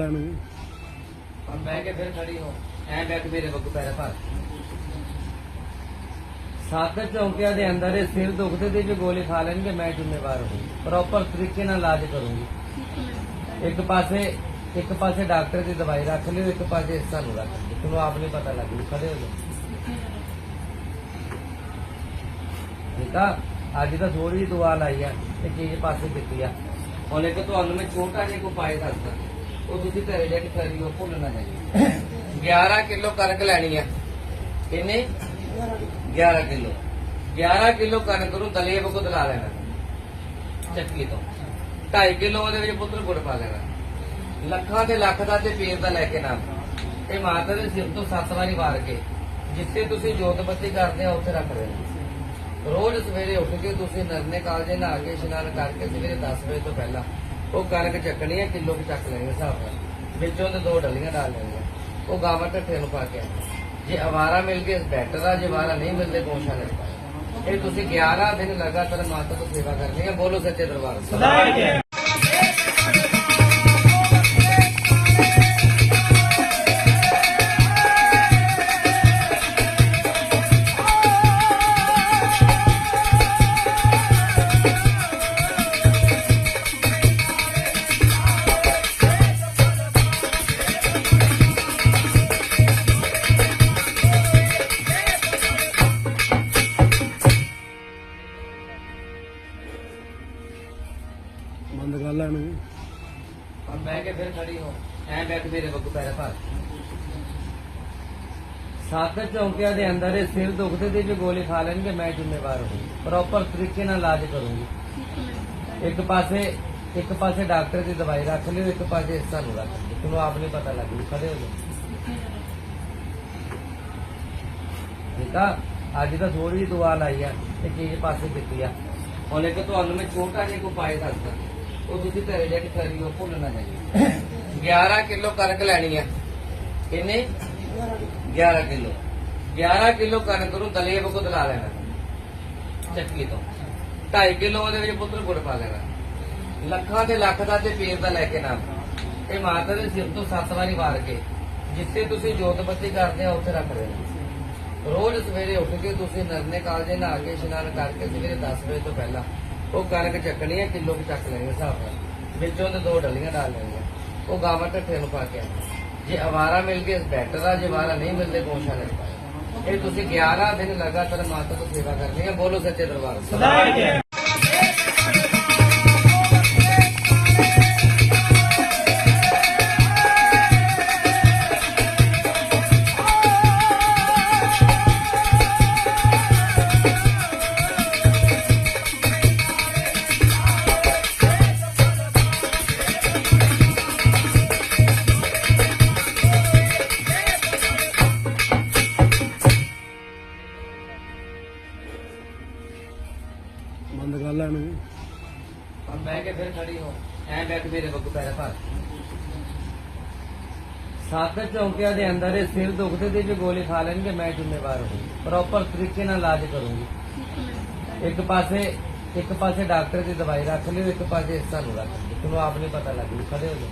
ਬੰਦ ਕਰ ਹੁਣ ਬਹਿ ਕੇ ਫਿਰ ਖੜੀ ਹੋ। ਐ ਬੈਠ ਮੇਰੇ ਬੱਗੂ ਪੈਰ ਭਰ। ਸੱਤ ਚੌਂਕਿਆਂ ਦੇ ਅੰਦਰ ਇਹ ਸਿਰ ਦੁਖਦੇ ਦੀ ਵੀ ਗੋਲੀ ਖਾ ਲੈਣਗੇ, ਮੈਂ ਜ਼ਿੰਮੇਵਾਰ ਹਾਂ। ਪ੍ਰੋਪਰ ਤਰੀਕੇ ਨਾਲ ਇਲਾਜ ਕਰੂੰਗੀ। ਇੱਕ ਪਾਸੇ ਇੱਕ ਪਾਸੇ ਡਾਕਟਰ ਦੀ ਦਵਾਈ ਰੱਖ ਲਿਓ, ਇੱਕ ਪਾਸੇ ਇਸ ਰੱਖ ਲਿਓ। ਤੁਹਾਨੂੰ ਆਪ ਨਹੀਂ ਪਤਾ ਲੱਗੂ ਖੜੇ ਹੋ ਜਾਓ। ਅੱਜ ਤਾਂ ਥੋੜੀ ਜਿਹੀ ਦੁਆ ਲਾਈ ਆ, ਤੇ ਚੀਜ਼ ਪਾਸੇ ਦਿੱਤੀ ਆ। ਹੁਣ ਇੱਕ ਤੁਹਾਨੂੰ ਮੈਂ ਛੋਟਾ ਜਿਹਾ ਕੋਈ ਪਾਏ ਦੱਸਦਾ। ਉਹ ਤੁਸੀਂ ਘਰੇ ਜਾ ਕੇ ਕਰਿਓ ਭੁੱਲ ਨਾ ਜਾਈਓ 11 ਕਿਲੋ ਕਣਕ ਲੈਣੀ ਆ ਕਿੰਨੇ? 11 ਕਿਲੋ। 11 ਕਿਲੋ ਕਣਕ ਨੂੰ ਦਲੇਬ ਵਗੋ ਦਲਾ ਲੈਣਾ। ਚੱਕੀ ਤੋਂ। 2.5 ਕਿਲੋ ਉਹਦੇ ਵਿੱਚ ਪੁੱਤਰ ਗੁੜ ਪਾ ਲੈਣਾ। ਲੱਖਾਂ ਤੇ ਲੱਖ ਦਾ ਤੇ ਪੀਰ ਦਾ ਲੈ ਕੇ ਨਾਮ। ਇਹ ਮਾਤਾ ਦੇ ਸਿਰ ਤੋਂ ਸੱਤ ਵਾਰੀ ਵਾਰ ਕੇ, ਜਿੱਥੇ ਤੁਸੀਂ ਜੋਤ ਬੱਤੀ ਕਰਦੇ ਆ ਉੱਥੇ ਰੱਖ ਦੇਣਾ। ਰੋਜ਼ ਸਵੇਰੇ ਉੱਠ ਕੇ ਤੁਸੀਂ ਨਰਨੇ ਕਾਲਜੇ ਨਹਾ ਕੇ, ਇਸ਼ਨਾਨ ਕਰਕੇ ਸਵੇਰੇ 10 ਵਜੇ ਤੋਂ ਪਹਿਲਾਂ ਉਹ ਕਣਕ ਚੱਕਣੀ ਹੈ ਕਿਲੋ ਕਿ ਚੱਕ ਲੈਣੇ ਹਿਸਾਬ ਨਾਲ। ਵਿੱਚੋਂ ਤੇ ਦੋ ਡਲੀਆਂ ਡਾਲ ਲੈਣੀਆਂ। ਉਹ ਗਾਵਾਂ ਢੱਠੇ ਨੂੰ ਪਾ ਕੇ ਆਉਣਾ। ਜੇ ਆਵਾਰਾ ਮਿਲ ਗਏ, ਬੈਟਰ ਆ, ਜੇ ਆਵਾਰਾ ਨਹੀਂ ਮਿਲਦੇ, ਗੋਸ਼ਾ ਲੈ ਇਹ ਤੁਸੀਂ 11 ਦਿਨ ਲਗਾਤਾਰ ਮਾਤਾ ਤੋਂ ਸੇਵਾ ਕਰਨੀ ਹੈ ਬੋਲੋ ਸੱਚੇ ਦਰਬਾਰ ਸਾਹਿਬ ਬੰਦ ਕਰ ਹੁਣ ਬਹਿ ਕੇ ਫਿਰ ਖੜੀ ਹੋ ਐ ਬੈਠ ਮੇਰੇ ਬੱਗੂ ਪੈਰ ਭਰ। ਸੱਤ ਚੌਂਕਿਆਂ ਦੇ ਅੰਦਰ ਇਹ ਸਿਰ ਦੁਖਦੇ ਦੀ ਵੀ ਗੋਲੀ ਖਾ ਲੈਣਗੇ, ਮੈਂ ਜ਼ਿੰਮੇਵਾਰ ਹਾਂ। ਪ੍ਰੋਪਰ ਤਰੀਕੇ ਨਾਲ ਇਲਾਜ ਕਰੂੰਗੀ। ਇੱਕ ਪਾਸੇ ਇੱਕ ਪਾਸੇ ਡਾਕਟਰ ਦੀ ਦਵਾਈ ਰੱਖ ਲਿਓ, ਇੱਕ ਪਾਸੇ ਇਸ ਰੱਖ ਲਿਓ। ਤੁਹਾਨੂੰ ਆਪ ਨਹੀਂ ਪਤਾ ਲੱਗੂ ਖੜੇ ਹੋ ਠੀਕ ਆ? ਅੱਜ ਤਾਂ ਥੋੜੀ ਜਿਹੀ ਦੁਆ ਲਾਈ ਆ ਤੇ ਚੀਜ਼ ਪਾਸੇ ਦਿੱਤੀ ਆ। ਹੁਣ ਇੱਕ ਤੁਹਾਨੂੰ ਮੈਂ ਛੋਟਾ ਜਿਹਾ ਕੋਈ ਪਾਏ ਦੱਸਦਾ। ਉਹ ਤੁਸੀਂ ਘਰੇ ਜਾ ਕੇ ਕਰਿਓ ਭੁੱਲ ਨਾ ਜਾਈਓ 11 ਕਿਲੋ ਕਣਕ ਲੈਣੀ ਆ। ਕਿੰਨੇ? 11 ਕਿਲੋ। 11 ਕਿਲੋ ਕਣਕ ਨੂੰ ਦਲੇ ਵਗੋ ਦਲਾ ਲੈਣਾ। ਚੱਕੀ ਤੋਂ। 2.5 ਕਿਲੋ ਉਹਦੇ ਵਿੱਚ ਪੁੱਤਰ ਗੁੜ ਪਾ ਲੈਣਾ। ਲੱਖਾਂ ਤੇ ਲੱਖ ਦਾ ਤੇ ਪੀਰ ਦਾ ਲੈ ਕੇ ਨਾਮ। ਇਹ ਮਾਤਾ ਦੇ ਸਿਰ ਤੋਂ ਸੱਤ ਵਾਰੀ ਵਾਰ ਕੇ, ਜਿੱਥੇ ਤੁਸੀਂ ਜੋਤ ਬੱਤੀ ਕਰਦੇ ਆ, ਉੱਥੇ ਰੱਖ ਦੇਣਾ। ਰੋਜ਼ ਸਵੇਰੇ ਉੱਠ ਕੇ ਤੁਸੀਂ ਨਰਨੇ ਕਾਲਜੇ ਨਹਾ ਕੇ, ਇਸ਼ਨਾਨ ਕਰਕੇ ਸਵੇਰੇ 10 ਵਜੇ ਤੋਂ ਪਹਿਲਾਂ ਉਹ ਕਣਕ ਚੱਕਣੀ ਹੈ ਕਿਲੋ ਕੁ ਚੱਕ ਲੈਣੀ ਹਿਸਾਬ ਨਾਲ। ਵਿੱਚੋਂ ਤੇ ਦੋ ਡਲੀਆਂ ਡਾਲ ਲੈਣੀਆਂ। ਉਹ ਗਾਵਾਂ ਢੱਠੇ ਨੂੰ ਪਾ ਕੇ ਆਉਣਾ। ਜੇ ਆਵਾਰਾ ਮਿਲ ਗਏ ਬੈਟਰ ਆ, ਜੇ ਆਵਾਰਾ ਨਹੀਂ ਮਿਲਦੇ, ਗੋਸ਼ਾ ਲੈ ਪਾਏ ਇਹ ਤੁਸੀਂ 11 ਦਿਨ ਲਗਾਤਾਰ ਮਾਤਾ ਤੋਂ ਸੇਵਾ ਕਰਨੀ ਹੈ ਬੋਲੋ ਸੱਚੇ ਦਰਬਾਰ। ਸਾਹਿਬ ਬੰਦ ਕਰ ਹੁਣ ਬਹਿ ਕੇ ਫਿਰ ਖੜੀ ਹੋ। ਐ ਬੈਠ ਮੇਰੇ ਬੱਗੂ ਪੈਰ ਭਰ। ਸੱਤ ਚੌਂਕਿਆਂ ਦੇ ਅੰਦਰ ਇਹ ਸਿਰ ਦੁਖਦੇ ਦੀ ਵੀ ਗੋਲੀ ਖਾ ਲੈਣਗੇ, ਮੈਂ ਜ਼ਿੰਮੇਵਾਰ ਹਾਂ। ਪ੍ਰੋਪਰ ਤਰੀਕੇ ਨਾਲ ਇਲਾਜ ਕਰੂੰਗੀ। ਇੱਕ ਪਾਸੇ ਇੱਕ ਪਾਸੇ ਡਾਕਟਰ ਦੀ ਦਵਾਈ ਰੱਖ ਲਿਓ, ਇੱਕ ਪਾਸੇ ਇਸ ਤੁਹਾਨੂੰ ਰੱਖ ਲਿਓ। ਤੁਹਾਨੂੰ ਆਪ ਨਹੀਂ ਪਤਾ ਲੱਗੂ ਖੜੇ ਹੋ ਜਾਓ।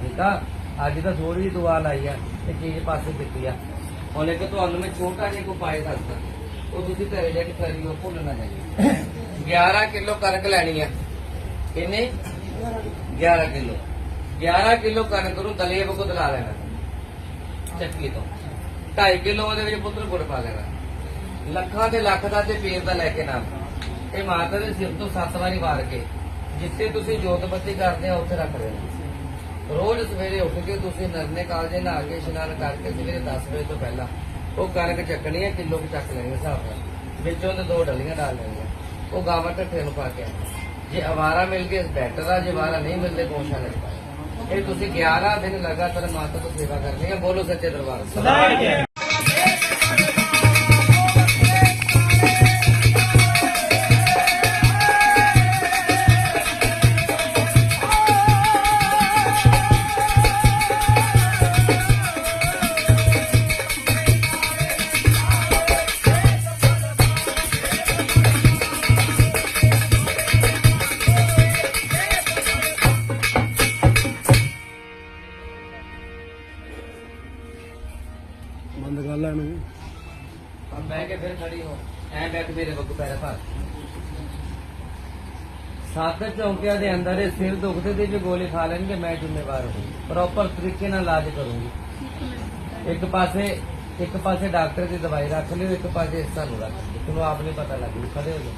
ਠੀਕ ਆ? ਅੱਜ ਤਾਂ ਥੋੜੀ ਜਿਹੀ ਦੁਆ ਲਾਈ ਆ, ਤੇ ਚੀਜ਼ ਪਾਸੇ ਦਿੱਤੀ ਆ। ਹੁਣ ਇੱਕ ਤੁਹਾਨੂੰ ਮੈਂ ਛੋਟਾ ਜਿਹਾ ਕੋਈ ਪਾਏ ਦੱਸਦਾ। ਉਹ ਤੁਸੀਂ ਘਰੇ ਜਾ ਕੇ ਕਰਿਓ ਭੁੱਲ ਨਾ ਜਾਈਓ 11 ਕਿਲੋ ਕਣਕ ਲੈਣੀ ਆ ਕਿੰਨੇ? 11 ਕਿਲੋ। 11 ਕਿਲੋ ਕਣਕ ਨੂੰ ਦਲੇਬ ਵਗੋ ਦਲਾ ਲੈਣਾ। ਚੱਕੀ ਤੋਂ। 2.5 ਕਿਲੋ ਉਹਦੇ ਵਿੱਚ ਪੁੱਤਰ ਗੁੜ ਪਾ ਲੈਣਾ। ਲੱਖਾਂ ਤੇ ਲੱਖ ਦਾ ਤੇ ਪੀਰ ਦਾ ਲੈ ਕੇ ਨਾਮ। ਇਹ ਮਾਤਾ ਦੇ ਸਿਰ ਤੋਂ ਸੱਤ ਵਾਰੀ ਵਾਰ ਕੇ, ਜਿੱਥੇ ਤੁਸੀਂ ਜੋਤ ਬੱਤੀ ਕਰਦੇ ਆ, ਉੱਥੇ ਰੱਖ ਦੇਣਾ। ਰੋਜ਼ ਸਵੇਰੇ ਉੱਠ ਕੇ ਤੁਸੀਂ ਨਰਨੇ ਕਾਲਜੇ ਨਹਾ ਕੇ, ਇਸ਼ਨਾਨ ਕਰਕੇ ਸਵੇਰੇ 10 ਵਜੇ ਤੋਂ ਪਹਿਲਾਂ ਉਹ ਕਣਕ ਚੱਕਣੀ ਹੈ ਕਿਲੋ ਕੁ ਚੱਕ ਲੈਣੀ ਹਿਸਾਬ ਨਾਲ। ਵਿੱਚੋਂ ਤੇ ਦੋ ਡਲੀਆਂ ਡਾਲ ਲੈਣੀਆਂ। ਉਹ ਗਾਵਾਂ ਢੱਠੇ ਨੂੰ ਪਾ ਕੇ ਆਉਣਾ। ਜੇ ਆਵਾਰਾ ਮਿਲ ਗਏ, ਬੈਟਰ ਆ, ਜੇ ਆਵਾਰਾ ਨਹੀਂ ਮਿਲਦੇ, ਗੋਸ਼ਾ ਲੈ ਇਹ ਤੁਸੀਂ 11 ਦਿਨ ਲਗਾਤਾਰ ਮਾਤਾ ਤੋਂ ਸੇਵਾ ਕਰਨੀ ਹੈ ਬੋਲੋ ਸੱਚੇ ਦਰਬਾਰ। ਸਾਹਿਬ ਕੇ ਫਿਰ ਖੜੀ ਹੋ। ਐ ਬੈਠ ਮੇਰੇ ਬੱਗੂ ਪੈਰ ਭਾਰ। ਸੱਤ ਚੌਂਕਿਆਂ ਦੇ ਅੰਦਰ ਇਹ ਸਿਰ ਦੁਖਦੇ ਦੀ ਵੀ ਗੋਲੀ ਖਾ ਲੈਣਗੇ, ਮੈਂ ਜ਼ਿੰਮੇਵਾਰ ਹਾਂ। ਪ੍ਰੋਪਰ ਤਰੀਕੇ ਨਾਲ ਇਲਾਜ ਕਰੂੰਗੀ। ਇੱਕ ਪਾਸੇ ਇੱਕ ਪਾਸੇ ਡਾਕਟਰ ਦੀ ਦਵਾਈ ਰੱਖ ਲਿਓ, ਇੱਕ ਪਾਸੇ ਇਸ ਤੁਹਾਨੂੰ ਰੱਖ ਲਿਓ। ਤੁਹਾਨੂੰ ਆਪ ਨਹੀਂ ਪਤਾ ਲੱਗੂ ਖੜੇ ਹੋ ਜਾਓ।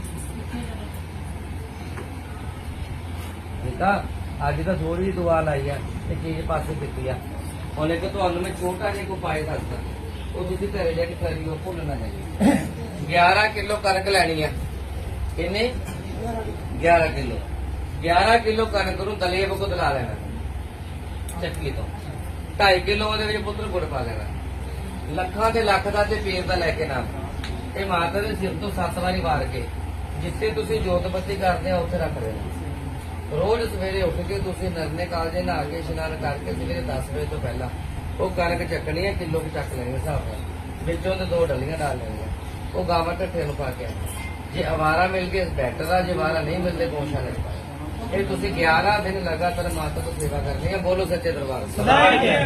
ਠੀਕ ਆ? ਅੱਜ ਤਾਂ ਥੋੜੀ ਜਿਹੀ ਦੁਆ ਲਾਈ ਆ ਤੇ ਚੀਜ਼ ਪਾਸੇ ਦਿੱਤੀ ਆ। ਹੁਣ ਇੱਕ ਤੁਹਾਨੂੰ ਮੈਂ ਛੋਟਾ ਜਿਹਾ ਕੋਈ ਪਾਏ ਦੱਸਦਾ। ਉਹ ਤੁਸੀਂ ਘਰੇ ਜਾ ਕੇ ਕਰਿਓ ਭੁੱਲ ਨਾ ਜਾਈਓ 11 ਕਿਲੋ ਕਣਕ ਲੈਣੀ ਆ। ਕਿੰਨੇ? 11 ਕਿਲੋ। 11 ਕਿਲੋ ਕਣਕ ਨੂੰ ਦਲੇਬ ਕੋ ਦਲਾ ਲੈਣਾ। ਚੱਕੀ ਤੋਂ। 2.5 ਕਿਲੋ ਉਹਦੇ ਵਿੱਚ ਪੁੱਤਰ ਗੁੜ ਪਾ ਲੈਣਾ। ਲੱਖਾਂ ਤੇ ਲੱਖ ਦਾ ਤੇ ਪੀਰ ਦਾ ਲੈ ਕੇ ਨਾਮ। ਇਹ ਮਾਤਾ ਦੇ ਸਿਰ ਤੋਂ ਸੱਤ ਵਾਰੀ ਵਾਰ ਕੇ, ਜਿੱਥੇ ਤੁਸੀਂ ਜੋਤ ਬੱਤੀ ਕਰਦੇ ਆ, ਉੱਥੇ ਰੱਖ ਦੇਣਾ। ਰੋਜ਼ ਸਵੇਰੇ ਉੱਠ ਕੇ ਤੁਸੀਂ ਨਰਨੇ ਕਾਲਜੇ ਨਹਾ ਕੇ, ਇਸ਼ਨਾਨ ਕਰਕੇ ਸਵੇਰੇ 10 ਵਜੇ ਤੋਂ ਪਹਿਲਾਂ ਉਹ ਕਣਕ ਚੱਕਣੀ ਹੈ ਕਿਲੋ ਕੁ ਚੱਕ ਲੈਣੀ ਹਿਸਾਬ ਨਾਲ। ਵਿੱਚੋਂ ਤੇ ਦੋ ਡਲੀਆਂ ਡਾਲ ਲੈਣੀਆਂ। ਉਹ ਗਾਵਾਂ ਢੱਠੇ ਨੂੰ ਪਾ ਕੇ ਆਉਣਾ। ਜੇ ਅਵਾਰਾ ਮਿਲ ਗਏ ਬੈਟਰ ਆ, ਜੇ ਅਵਾਰਾ ਨਹੀਂ ਮਿਲਦੇ, ਗੋਸ਼ਾ ਲੈ ਪਾਏ ਇਹ ਤੁਸੀਂ 11 ਦਿਨ ਲਗਾਤਾਰ ਮਾਤਾ ਤੋਂ ਸੇਵਾ ਕਰਨੀ ਹੈ ਬੋਲੋ ਸੱਚੇ ਦਰਬਾਰ। ਸਾਹਿਬ